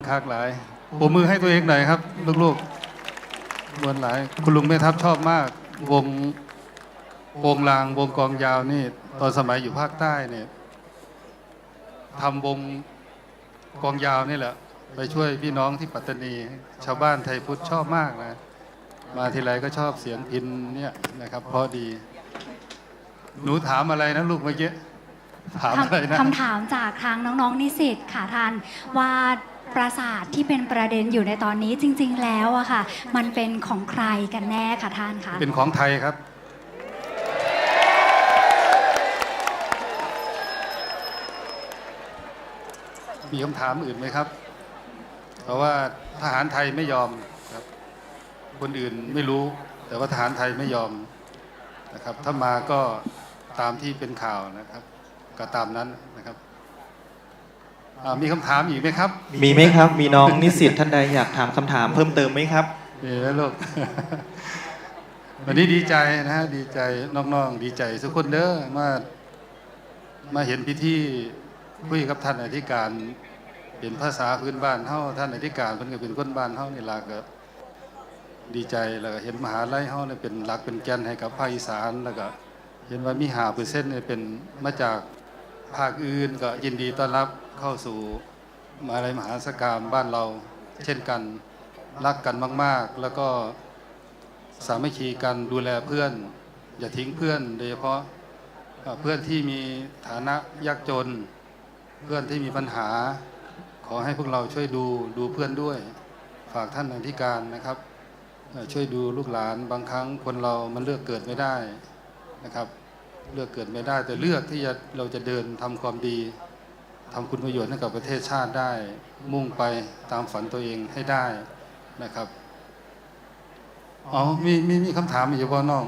คักหลายปมมือให้ตัวเองหน่อยครับ ลูกๆมวนหลาย คุณลุงแม่ทัพชอบมาก วงวงลางวงกองยาวนี่ ตอนสมัยอยู่ภาคใต้เนี่ยทำวงกองยาวนี่แหละ ไปช่วยพี่น้องที่ปัตตานี ชาวบ้านไทยพุทธชอบมากนะ มาทีไรก็ชอบเสียงพินเนี่ยนะครับ เพราะดี หนูถามอะไรนะลูกเมื่อกี้ถามอะไรนะคำถามจากทางน้องๆนิสิตค่ะท่านว่า ปราสาทที่เป็นประเด็นอยู่ในตอนนี้จริง ๆ แล้วอะค่ะ มันเป็นของใครกันแน่ค่ะท่านคะเป็นของไทยครับ มีคำถามอื่นไหมครับ เพราะว่าทหารไทยไม่ยอมครับ คนอื่นไม่รู้ แต่ว่าทหารไทยไม่ยอมนะครับ ถ้ามาก็ตามที่เป็นข่าวนะครับ ก็ตามนั้นนะครับ อ่ามีคำถามอีกไหมครับมีไหมครับ มีน้องนิสิตท่านใดอยากถามคำถามเพิ่มเติมไหมครับ ดีแล้วลูก วันนี้ดีใจนะฮะดีใจน้องๆดีใจทุกคนเด้อมามาเห็นพิธีคุยกับท่านอธิการเป็นภาษาพื้นบ้านเฮาท่านอธิการเพิ่นก็เป็นคนบ้านเฮานี่ล่ะก็ดีใจแล้วก็เห็นมหาลัยเฮาเนี่ยเป็นหลักเป็นแกนให้กับภาคอีสานแล้วก็ เห็นว่ามี5%เนี่ยเป็นมาจากภาคอื่นก็ยินดีต้อนรับ เข้าสู่มหาลัยมหาสกามบ้านเรา เช่นกันรักกันมาก ๆ แล้วก็สามัคคีกันดูแลเพื่อน อย่าทิ้งเพื่อนโดยเฉพาะเพื่อนที่มีฐานะยากจน เพื่อนที่มีปัญหา ขอให้พวกเราช่วยดูดูเพื่อนด้วย ฝากท่านอธิการนะครับ ช่วยดูลูกหลานบางครั้งคนเรามันเลือกเกิดไม่ได้นะครับ เลือกเกิดไม่ได้แต่เลือกที่จะเราจะเดินทำความดี ทำคุณประโยชน์ให้กับประเทศชาติได้ มุ่งไปตามฝันตัวเองให้ได้นะครับอ๋อมีมีมีคำถามอยู่บ่น้อง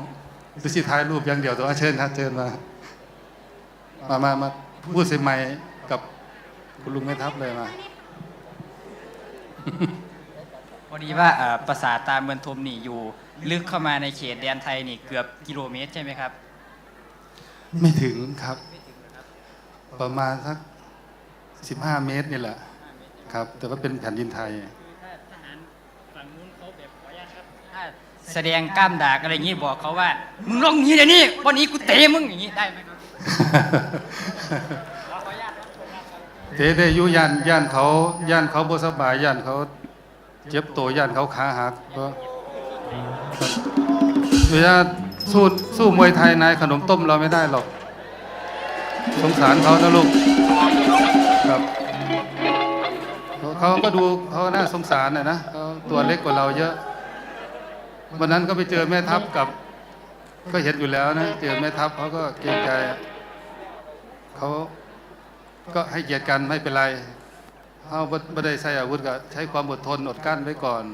ดูสิท้ายรูปอย่างเดียวแตัวาเชิญครับเชิญมามามามาพูดเสมัยกับคุณลุงแม่ทัพเลยมาพอดีว่าเอ่อปราสาทตาเมืองทมนี่อยู่ ลึกเข้ามาในเขตแดนไทยนี่เกือบกิโลเมตรใช่ไหมครับ ไม่ถึงครับ ประมาณสัก สิบห้าเมตรนี่แหละครับ แต่ว่าเป็นแผ่นดินไทย แสดงกล้ามดากอะไรอย่างนี้บอกเขาว่า มึงลงหนี้เดี๋ยวนี้วันนี้กูเตะมึงอย่างนี้ได้ไหมครับเตได้อยุย่านย่านเขาย่านเขาบ่สบายย่านเขา เจ็บตัวย่านเขาขาหักก็เวลาสู้สู้มวยไทยนายขนมต้มเราไม่ได้หรอก สงสารเขานะลูก ครับเขาเขาก็ดูเขาน่าสงสารนะนะเขาตัวเล็กกว่าเราเยอะวันนั้นก็ไปเจอแม่ทัพกับ ก็เห็นอยู่แล้วนะเจอแม่ทัพเขาก็เกรงใจเขาก็ให้เกียรติกันไม่เป็นไรเอาไม่ได้ใช้อาวุธก็ใช้ความอดทนอดกั้นไว้ก่อน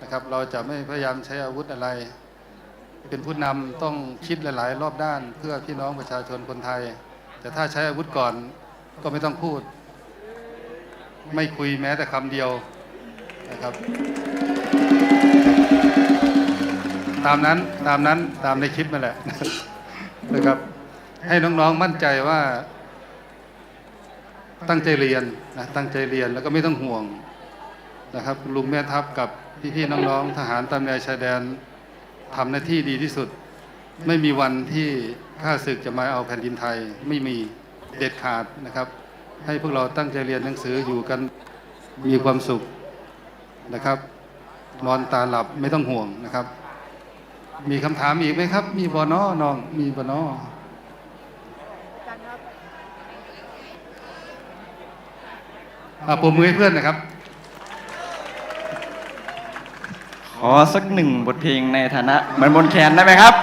นะครับ เราจะไม่พยายามใช้อาวุธอะไร เป็นผู้นำต้องคิดหลาย ๆ รอบด้านเพื่อพี่น้องประชาชนคนไทย แต่ถ้าใช้อาวุธก่อนก็ไม่ต้องพูด ไม่คุยแม้แต่คำเดียวนะครับ ตามนั้นตามนั้นตามในคลิปนั่นแหละนะครับ ให้น้องๆมั่นใจว่าตั้งใจเรียนนะตั้งใจเรียนแล้วก็ไม่ต้องห่วงนะครับลุงแม่ทัพกับพี่ๆน้องๆทหารตามแนวชายแดนทำหน้าที่ดีที่สุด ไม่มีวันที่ข้าศึกจะมาเอาแผ่นดินไทยไม่มีเด็ดขาดนะครับ ให้พวกเราตั้งใจเรียนหนังสืออยู่กันมีความสุขนะครับ นอนตาหลับไม่ต้องห่วงนะครับ มีคำถามอีกไหมครับ มีบอนอน้องมีบอนออะปมมือให้เพื่อนนะครับ ขอสักหนึ่งบทเพลงในฐานะเหมือนบนแคนได้ไหมครับ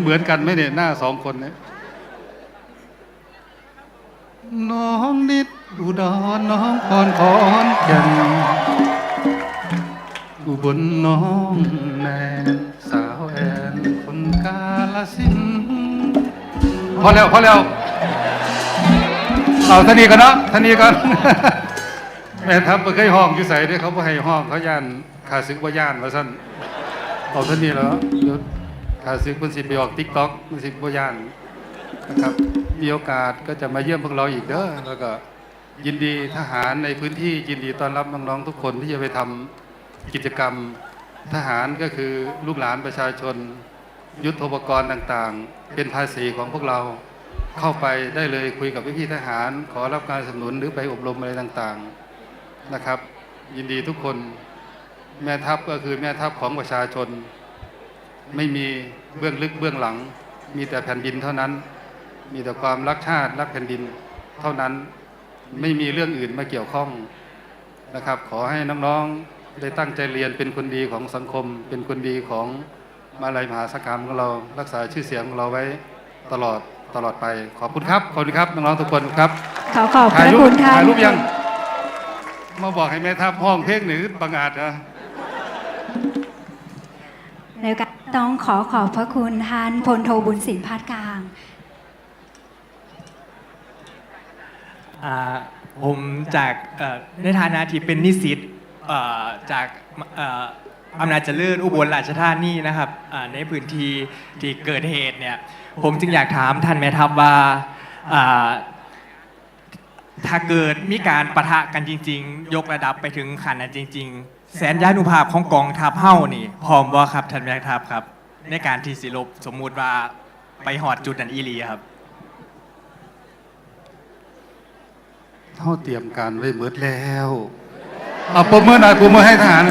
เหมือนกันไหมเนี่ยหน้าสองคนเนี่ยน้องนิดอุดรน้องพรขอนแก่นอุบลน้องแนนสาวแอนคนกาลสินพอแล้วพอแล้วเอาท่านี้กันเนาะท่านี้กันแม่ทัพบ่เคยห้องอยู่ใส่ด้วยเขาบ่ให้ห้องเขาย่านขาศึกว่าย่านว่าซั่นเอาท่านี้แล้ว ถ้าซื้อคุณสิไปออกติ๊กต็อกคุณสิบ่ย่านนะครับ มีโอกาสก็จะมาเยี่ยมพวกเราอีกเด้อแล้วก็ยินดีทหารในพื้นที่ยินดีต้อนรับน้องๆทุกคนที่จะไปทำกิจกรรมทหารก็คือลูกหลานประชาชน ยุทธปกรณ์ต่างๆ เป็นภาษีของพวกเราเข้าไปได้เลยคุยกับพี่ๆทหาร ขอรับการสนับสนุนหรือไปอบรมอะไรต่างๆนะครับ ยินดีทุกคนแม่ทัพก็คือแม่ทัพของประชาชน ไม่มีเบื้องลึกเบื้องหลัง มีแต่แผ่นดินเท่านั้น มีแต่ความรักชาติรักแผ่นดินเท่านั้น ไม่มีเรื่องอื่นมาเกี่ยวข้องนะครับ ขอให้น้องๆได้ตั้งใจเรียนเป็นคนดีของสังคม เป็นคนดีของมาลัยมหาสารคามของเรารักษาชื่อเสียงของเราไว้ตลอดตลอดไปขอบคุณครับขอบคุณครับน้องๆทุกคนครับขอขอบพถ่ายระรูปคุณท่านถ่ายรูปยังมาบอกให้แม่ทัพห้องเพลงหรือบังอาจเหรอแล้วก็ ต้องขอขอบพระคุณท่านพลโทบุญสินพาดกลาง อ่าผมจากเอ่อในฐานะที่เป็นนิสิตเอ่อจากเอ่ออำนาจเจริญอุบลราชธานีนะครับอ่าในพื้นที่ที่เกิดเหตุเนี่ยผมจึงอยากถามท่านแม่ทัพว่าอ่าถ้าเกิดมีการประทะกันจริง ๆ ยกระดับไปถึงขั้นนั้นจริง ๆ แสนยานุภาพของกองทัพเฮ้านี่พร้อมบ่ครับท่านแม่ทัพครับ ในการที่สิลบสมมุติว่าไปหอดจุดนั้นอีหลีครับเท่าเตรียมการไว้เบิดแล้วเอาปมมือหน่อยปมมือให้ทหาร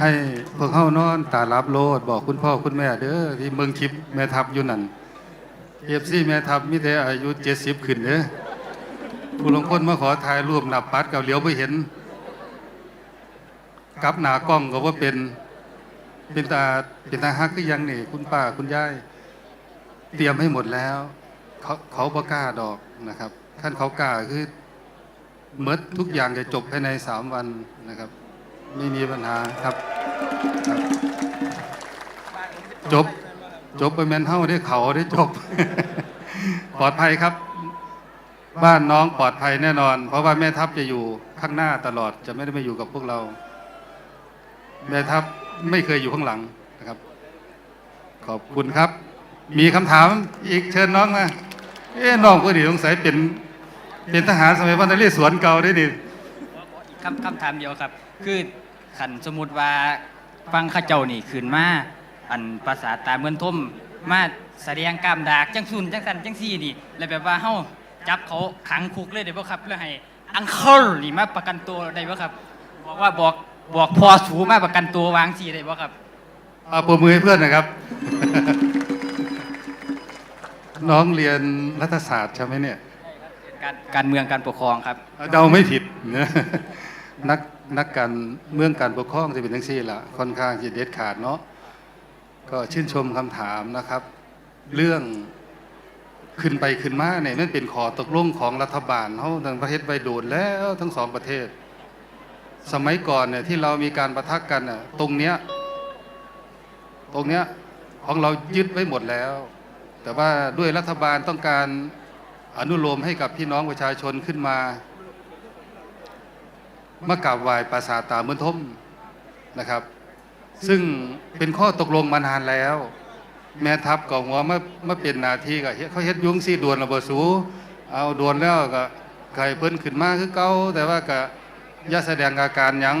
ให้พวกเข้านอนตารับโลดบอกคุณพ่อคุณแม่เด้อที่เมืองทิพย์แม่ทัพอยู่นั่นเอฟซีแม่ทัพมีแต่อายุเจ็ดสิบขึ้นเด้อ ผู้ลงคนมาขอถ่ายรูปหนับปัดกับเหลียวไปเห็นกับหนากล้องก็ว่าเป็น เป็นตาเป็นตาฮักก็ยังนี่ คุณป้าคุณยายเตรียมให้หมดแล้ว เขาเขาประกล้าดอกนะครับขั้นเขากล้าคือเมดทุกอย่างจะจบภายในสามวันนะครับ ไม่มีปัญหาครับครับจบ จบไปแมนเท่าได้เขาได้จบ ปลอดภัยครับ บ้านน้องปลอดภัยแน่นอน เพราะว่าแม่ทัพจะอยู่ข้างหน้าตลอด จะไม่ได้มาอยู่กับพวกเรา แม่ทัพไม่เคยอยู่ข้างหลังนะครับ ขอบคุณครับ มีคำถามอีกเชิญน้องมาเอ๊ะน้องก็ดีสงสัยเป็น เป็นทหารสมัยวันนเรศวรเก่าได้ดิ คำคำถามเดียวครับ คือขันสมมติว่าฟังเข้าเจ้านี่ขึ้นมาอันภาษาตาเมือนท่มมาแสดงกล้ามดากจังซุนจังสันจังซี่นี่ แล้วแบบว่าเฮา จับเขาขังคุกเลยได้บ่ครับ เพื่อให้อังเคิลนี่มาประกันตัวได้บ่ครับบอกว่าบอกบอกพอสูมาประกันตัววางสีได้บ่ครับเอาปรบมือให้เพื่อนนะครับ น้องเรียนรัฐศาสตร์ใช่ไหมเนี่ยการการเมืองการปกครองครับเดาไม่ผิดนะนักนักการเมืองการปกครองจะเป็นทั้งสี่ละค่อนข้างจะเด็ดขาดเนาะก็ชื่นชมคำถามนะครับ เรื่อง ขึ้นไปขึ้นมาเนี่ยมันเป็นขอตกลงของรัฐบาลเขาทั้งประเทศไปโดดแล้วทั้งสองประเทศ สมัยก่อนเนี่ยที่เรามีการประทักกันน่ะตรงเนี้ยตรงเนี้ยของเรายึดไว้หมดแล้ว แต่ว่าด้วยรัฐบาลต้องการอนุโลมให้กับพี่น้องประชาชนขึ้นมามากราบไหว้ปราสาทตาเมือนทมนะครับ ซึ่งเป็นข้อตกลงมานานแล้ว แม่ทัพก็หัวมามาเป็นหนาทีก็เฮ็ดเขาเฮ็ดยุ่งซี่ดวนระเบิดสูเอาดวนแล้วก็ใครเพิ่นขึ้นมาคือเก่าแต่ว่าก็ย่าแสดงอาการหยัง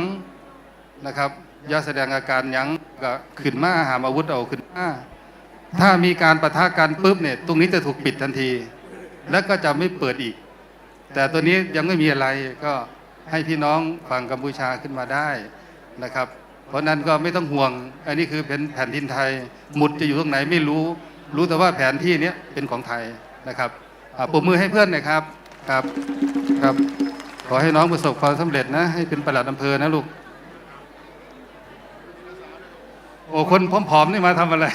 นะครับย่าแสดงอาการหยังก็ขึ้นมาหามอาวุธเอาขึ้นมาถ้ามีการประทะกันปุ๊บเนี่ยตรงนี้จะถูกปิดทันที แล้วก็จะไม่เปิดอีก แต่ตัวนี้ยังไม่มีอะไรก็ให้พี่น้องฝั่งกัมพูชาขึ้นมาได้นะครับ เพราะนั้นก็ไม่ต้องห่วง อันนี้คือเป็นแผ่นดินไทย หมุดจะอยู่ตรงไหนไม่รู้ รู้แต่ว่าแผนที่นี้เป็นของไทยนะครับปรบมือให้เพื่อนหน่อยครับ ครับ ครับ ขอให้น้องประสบความสำเร็จนะ ให้เป็นประหลัดอำเภอนะลูก โอ้คนผอมๆนี่มาทำอะไร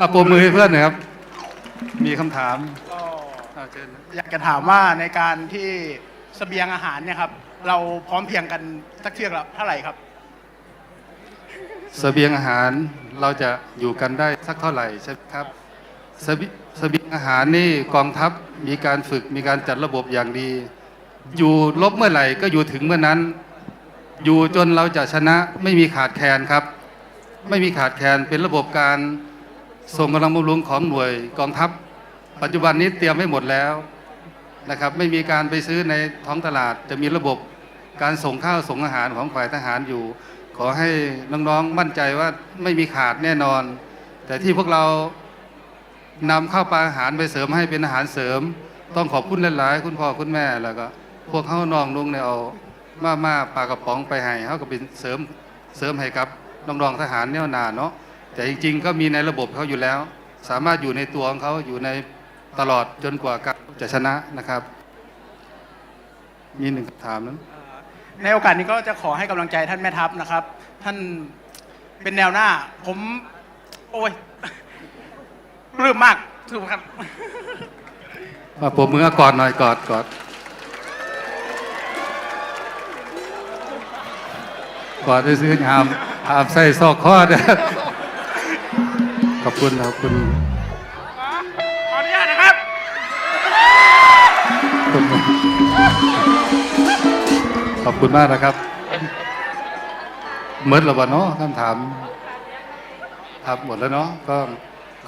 อะปรบมือให้เพื่อนหน่อยครับ มีคำถามอยากจะถามว่าในการที่สเสบียงอาหารเนี่ยครับ เราพร้อมเพียงกันสักเที่ยงละเท่าไหร่ครับ เสบียงอาหารเราจะอยู่กันได้สักเท่าไหร่ใช่ไหมครับเสบีเสบียงอาหารนี่กองทัพมีการฝึกมีการจัดระบบอย่างดี อยู่ลบเมื่อไหร่ก็อยู่ถึงเมื่อนั้น อยู่จนเราจะชนะไม่มีขาดแคลนครับ ไม่มีขาดแคลนเป็นระบบการส่งกำลังบำรุงของหน่วยกองทัพ ปัจจุบันนี้เตรียมไว้หมดแล้วนะครับ ไม่มีการไปซื้อในท้องตลาด จะมีระบบการส่งข้าวส่งอาหารของฝ่ายทหารอยู่ ขอให้น้องๆมั่นใจว่าไม่มีขาดแน่นอน แต่ที่พวกเรานำข้าวปลาอาหารไปเสริมให้เป็นอาหารเสริม ต้องขอบคุณหลายๆคุณพ่อคุณแม่แล้วก็พวกเขาน้องลุงเนี่ยเอามาม่าปลากระป๋องไปให้เขาก็เป็นเสริมเสริมให้กับน้องๆทหารแนวหนานเนาะแต่จริง ๆ ก็มีในระบบเขาอยู่แล้ว สามารถอยู่ในตัวของเขาอยู่ในตลอดจนกว่าจะชนะนะครับ มีหนึ่งคำถามนั้น ในโอกาสนี้ก็จะขอให้กำลังใจท่านแม่ทัพนะครับ ท่านเป็นแนวหน้า ผม โอ้ยปลื้มมากถูกครับ ว่าปมมือกอดหน่อยกอดกอดกอดได้ซื้อหามหามใส่ซอกข้อเด้อขอบคุณขอบคุณขออนุญาตนะครับ ขอบคุณ ขอบคุณมากนะครับเมิดแล้วบ่เนาะคำถามครับหมดแล้วเนาะก็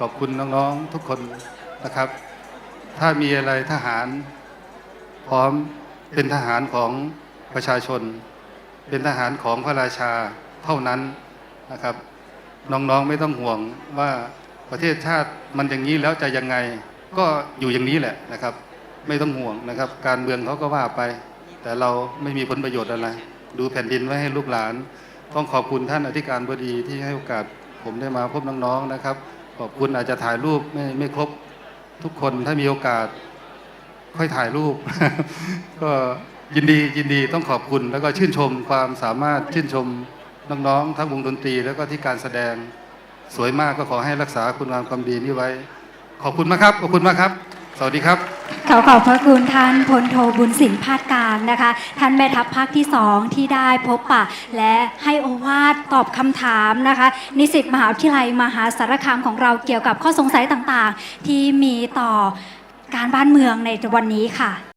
ขอบคุณน้องๆทุกคนนะครับ ถ้ามีอะไรทหาร พร้อมเป็นทหารของประชาชน เป็นทหารของพระราชาเท่านั้นนะครับ น้องๆไม่ต้องห่วงว่าประเทศชาติมันอย่างนี้แล้วจะยังไง ก็อยู่อย่างนี้แหละนะครับ ไม่ต้องห่วงนะครับ การเมืองเขาก็ว่าไป แต่เราไม่มีผลประโยชน์อะไร ดูแผ่นดินไว้ให้ลูกหลาน ต้องขอบคุณท่านอธิการบดีที่ให้โอกาสผมได้มาพบน้องๆนะครับ ขอบคุณอาจจะถ่ายรูปไม่ไม่ครบทุกคนถ้ามีโอกาสค่อยถ่ายรูป ก็ยินดียินดีต้องขอบคุณ แล้วก็ชื่นชมความสามารถชื่นชมน้องๆทั้งวงดนตรี แล้วก็ที่การแสดงสวยมากก็ขอให้รักษาคุณงามความดีนี้ไว้ ขอบคุณมากครับ ขอบคุณมากครับ สวัสดีครับ อขอบพระคุณท่านพลโทบุญสินพาดการนะคะ ท่านแม่ทัพภาคที่สองที่ได้พบปะ และให้โอวาทตอบคำถามนะคะ นิสิตมหาวิทยาลัยมหาสารคามของเราเกี่ยวกับข้อสงสัยต่างๆ ที่มีต่อการบ้านเมืองในวันนี้ค่ะ